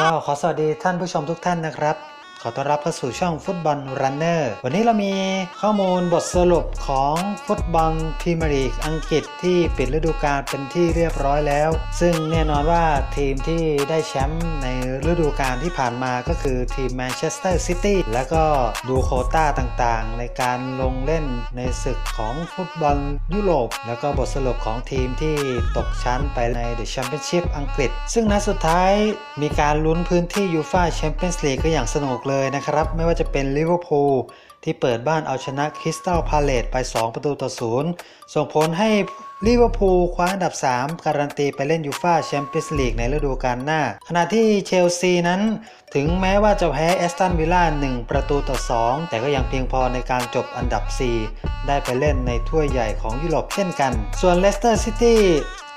ก็ขอสวัสดีท่านผู้ชมทุกท่านนะครับ ขอต้อนรับเข้าสู่ช่องฟุตบอลรันเนอร์วันนี้เรามีข้อมูลบทสรุปของฟุตบอลพรีเมียร์ลีกอังกฤษที่ปิดฤดูกาลเป็นที่เรียบร้อยแล้ว ซึ่งแน่นอนว่าทีมที่ได้แชมป์ในฤดูกาลที่ผ่านมาก็คือทีมแมนเชสเตอร์ซิตี้แล้วก็ดูโคต้าต่างๆ ในการลงเล่นในศึกของฟุตบอลยุโรป แล้วก็บทสรุปของทีมที่ตกชั้นไปในเดอะแชมเปี้ยนชิพอังกฤษ ซึ่งนัดสุดท้ายมีการลุ้นพื้นที่ยูฟ่าแชมเปี้ยนส์ลีกก็อย่างสนุกเลยนะครับ ไม่ว่าจะเป็นลิเวอร์พูลที่เปิดบ้านเอาชนะคริสตัลพาเลตไป 2 ประตูต่อศูนย์ส่งผลให้ลิเวอร์พูลคว้าอันดับ 3 การันตีไปเล่นยูฟ่าแชมเปี้ยนส์ลีกในฤดูกาลหน้า ขณะที่เชลซีนั้น ถึงแม้ว่าจะแพ้แอสตันวิลล่า 1 ประตูต่อ 2 แต่ก็ยังเพียงพอในการจบอันดับ 4 ได้ไปเล่นในถ้วยใหญ่ของยุโรปเช่นกัน ส่วนเลสเตอร์ซิตี้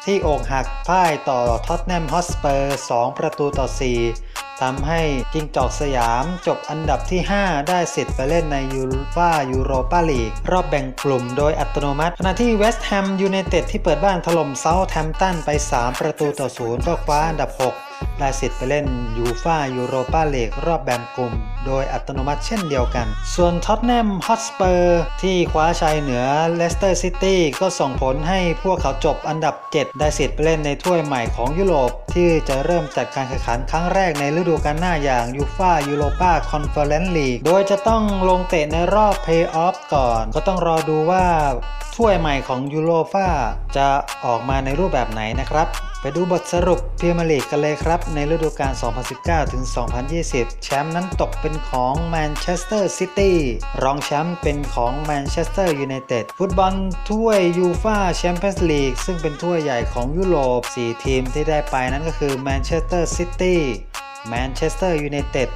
ที่อกหักพ่ายต่อท็อตแนมฮอสเปอร์ 2 ประตูต่อ 4ทำให้จิงจอกสยามจบอันดับที่ 5 ได้สิทธิ์ไปเล่นในยูฟ่ายูโรปาลีก รอบแบ่งกลุ่มโดยอัตโนมัติขณะที่เวสต์แฮมยูไนเต็ดที่เปิดบ้านถล่มเซาท์แฮมป์ตันไป 3 ประตูต่อ 0 ก็คว้าอันดับ 6 ได้สิทธิ์ไปเล่นยูฟ่ายูโรปาลีกรอบแบ่งกลุ่ม โดยอัตโนมัติเช่นเดียวกัน ส่วนท็อตแนมฮอตสเปอร์ที่คว้าชัยเหนือเลสเตอร์ซิตี้ก็ส่งผลให้พวกเขาจบอันดับ 7 ได้สิทธิ์ไปเล่นในถ้วยใหม่ของยุโรป ที่จะเริ่มจัดการแข่งขันครั้งแรกในฤดูกาลหน้าอย่างยูฟ่ายูโรปาคอนเฟอเรนซ์ลีกโดยจะต้องลงเตะในรอบเพย์ออฟก่อน ก็ต้องรอดูว่า ถ้วยใหม่ของยูโรฟาจะออกมาในรูปแบบไหนนะครับ ไปดูบทสรุปพรีเมียร์ลีกกันเลยครับ ในฤดูกาล 2019 ถึง 2020 แชมป์นั้นตกเป็นของแมนเชสเตอร์ซิตี้รองแชมป์เป็นของแมนเชสเตอร์ยูไนเต็ดฟุตบอลถ้วยยูฟาแชมเปี้ยนส์ลีกซึ่งเป็นถ้วยใหญ่ของยุโรป 4 ทีมที่ได้ไปนั้นก็คือแมนเชสเตอร์ซิตี้แมนเชสเตอร์ยูไนเต็ด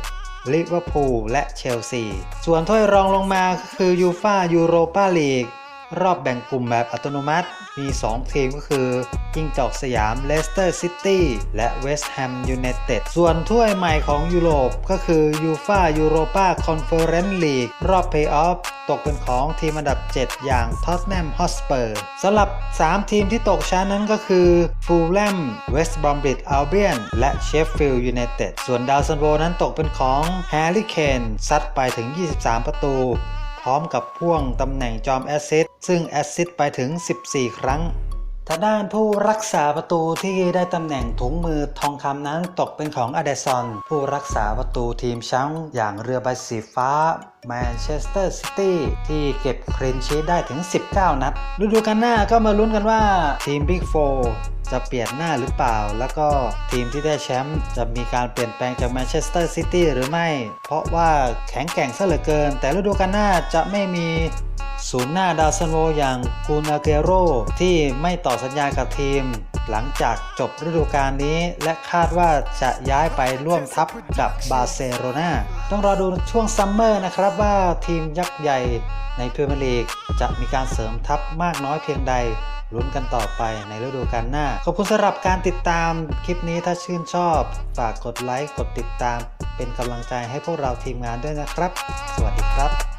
ลิเวอร์พูลและเชลซี ส่วนถ้วยรองลงมาก็คือยูฟายูโรปาลีก รอบแบ่งกลุ่มแบบอัตโนมัติ มี 2 ทีมก็คือจิงจอกสยามเลสเตอร์ซิตี้และเวสต์แฮมยูไนเต็ดส่วนถ้วยใหม่ของยุโรปก็คือยูฟายูโรปาคอนเฟอเรนซ์ลีกรอบเพย์ออฟตกเป็นของทีมอันดับ 7 อย่างท็อตแนมฮอสเปอร์สำหรับ 3 ทีมที่ตกชั้นนั้นก็คือฟูลแลมเวสต์บรอมบิดอัลเบียนและเชฟฟิลด์ยูไนเต็ดส่วนดาวซันโวนั้นตกเป็นของแฮร์รี่เคนซัดไปถึง 23 ประตู ร้อมกับพ่วงตำแหน่งจอมแอสซิสต์ซึ่งแอสซิสต์ไปถึง 14 ครั้ง ทางด้านผู้รักษาประตูที่ได้ตำแหน่งถุงมือทองคำนั้นตกเป็นของอเดซอน ผู้รักษาประตูทีมช้างอย่างเรือใบสีฟ้าแมนเชสเตอร์ซิตี้ที่เก็บคลีนชีได้ถึง 19 นัดฤดูกาลหน้าก็มาลุ้นกันว่าทีมบิ๊กโฟจะเปลี่ยนหน้าหรือเปล่า แล้วก็ทีมที่ได้แชมป์จะมีการเปลี่ยนแปลงจากแมนเชสเตอร์ซิตี้หรือไม่ เพราะว่าแข็งแกร่งซะเหลือเกิน แต่ฤดูกาลหน้าจะไม่มี ศูนย์หน้าดาวซันโวอย่างกูนาเกโรที่ไม่ต่อสัญญากับทีม หลังจากจบฤดูกาลนี้ และคาดว่าจะย้ายไปร่วมทัพกับบาร์เซโลนาต้องรอดูช่วงซัมเมอร์นะครับว่าทีมยักษ์ใหญ่ในพรีเมียร์ลีกจะมีการเสริมทัพมากน้อยเพียงใดลุ้นกันต่อไปในฤดูกาลหน้า ขอบคุณสำหรับการติดตามคลิปนี้ถ้าชื่นชอบ ฝากกดไลค์ กดติดตาม เป็นกำลังใจให้พวกเราทีมงานด้วยนะครับ สวัสดีครับ